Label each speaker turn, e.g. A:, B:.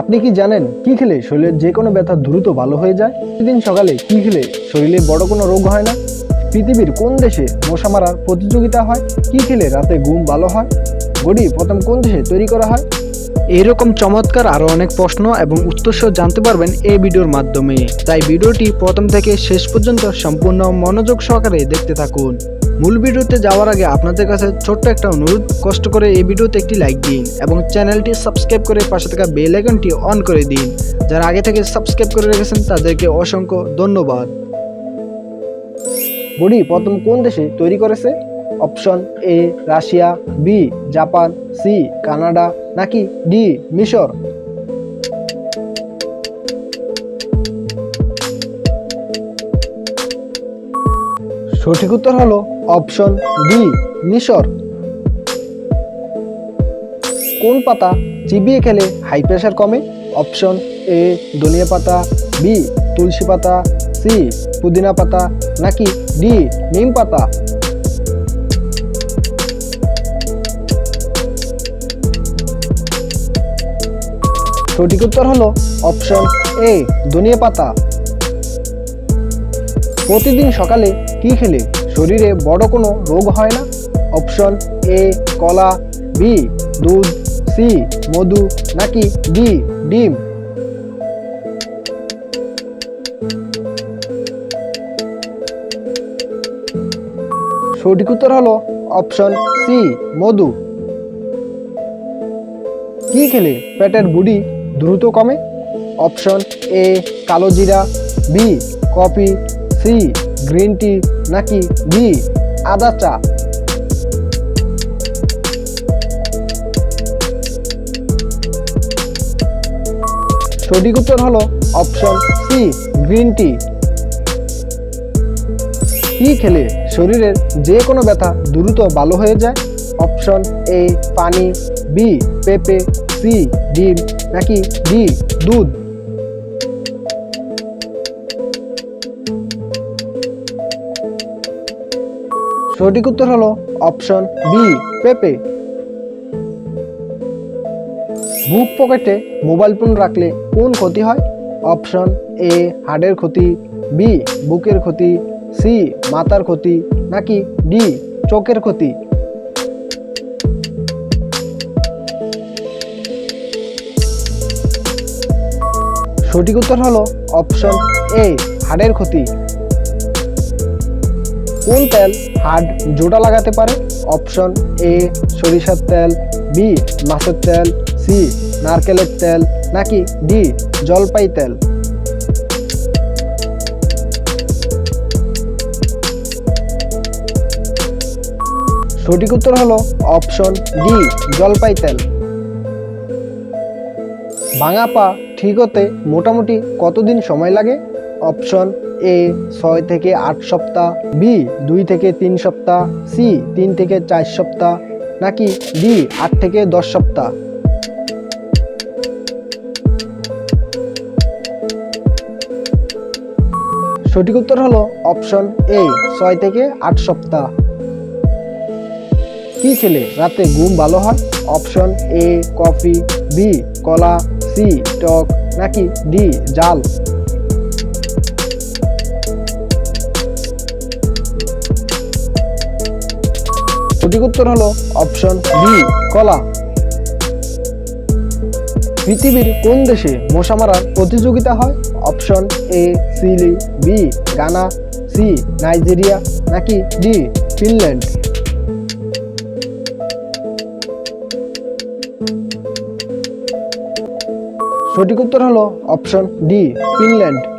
A: আপনি কি জানেন কি খেলে শরীরের যে কোনো ব্যথা দ্রুত ভালো হয়ে যায়? প্রতিদিন সকালে কি খেলে শরীরে বড় কোনো রোগ হয় না? পৃথিবীর কোন দেশে মশা মারার প্রতিযোগিতা হয়? কি খেলে রাতে ঘুম ভালো হয়? গড়ি প্রথম কোন দেশে তৈরি করা হয়? এরকম চমৎকার আরও অনেক প্রশ্ন এবং উত্তর জানতে পারবেন এই ভিডিওর মাধ্যমে। তাই ভিডিওটি প্রথম থেকে শেষ পর্যন্ত সম্পূর্ণ মনোযোগ সহকারে দেখতে থাকুন। মূল ভিডিওতে যাওয়ার আগে আপনাদের কাছে ছোট্ট একটা অনুরোধ। কষ্ট করে এই ভিডিওতে একটি লাইক দিন এবং চ্যানেলটি সাবস্ক্রাইব করে পাশে থাকা বেল আইকনটি অন করে দিন। যারা আগে থেকে সাবস্ক্রাইব করে রেখেছেন, তাদেরকে অসংখ্য ধন্যবাদ। বডি প্রথম কোন দেশে তৈরি করেছে? Option A, Russia, B, Japan, C, Canada, নাকি ডি, মিশর? সঠিক উত্তর হলো অপশন বি, মিশর। কোন পাতা চিবিয়ে খেলে হাই প্রেশার কমে? অপশন এ, ধনিয়া পাতা, বি, তুলসী পাতা, সি, পুদিনা পাতা, নাকি ডি, নিম পাতা? সঠিক উত্তর হলো অপশন এ, ধনিয়া পাতা। প্রতিদিন সকালে কি খেলে? শরীরে বড় কোনো রোগ হয় না? অপশন এ, কলা, বি, দুধ, সি, মধু, নাকি ডি, ডিম? সঠিক উত্তর হলো অপশন সি, মধু। কি খেলে পেটের বুড়ি দ্রুত কমে? অপশন এ, কালো জিরা, B, coffee, C, green tea নাকি ডি আদা চা? সঠিক উত্তর হলো অপশন সি, গ্রিন টি। কি খেলে শরীরের যে কোনো ব্যথা দ্রুত ভালো হয়ে যায়? অপশন এ, পানি, বি, পেঁপে, সি, ডিম, নাকি ডি, দুধ? সঠিক উত্তর হলো অপশন বি, পেপে। বুক পকেটে মোবাইল ফোন রাখলে কোন ক্ষতি হয়? অপশন এ, হাড়ের ক্ষতি, বি, বুকের ক্ষতি, সি, মাথার ক্ষতি, নাকি ডি, চোখের ক্ষতি? সঠিক উত্তর হলো অপশন এ, হাড়ের ক্ষতি। কোন তেল হাড় জোড়া লাগাতে পারে। অপশন এ, সরিষার তেল, বি, মাছের তেল, সি, নারকেলের তেল, নাকি ডি, জলপাই তেল। সঠিক উত্তর হলো অপশন ডি, জলপাই তেল। ভাঙা পা ঠিক হতে মোটামুটি কতদিন সময় লাগে? অপশন এ ছয় থেকে আট সপ্তাহ বি দুই থেকে তিন সপ্তাহ সি তিন থেকে চার সপ্তাহ, নাকি ডি আট থেকে দশ সপ্তাহ? সঠিক উত্তর হলো অপশন এ ছয় থেকে আট সপ্তাহ। কি খেলে রাতে ঘুম ভালো হয়? অপশন এ কফি বি কলা সি টক, নাকি ডি জাল? উত্তর হলো অপশন বি কলা। পৃথিবীর কোন দেশে মশা মারার প্রতিযোগিতা হয়? Option A Chile B Ghana. C Nigeria. নাকি ডি ফিনল্যান্ড? সঠিক উত্তর হলো অপশন ডি ফিনল্যান্ড।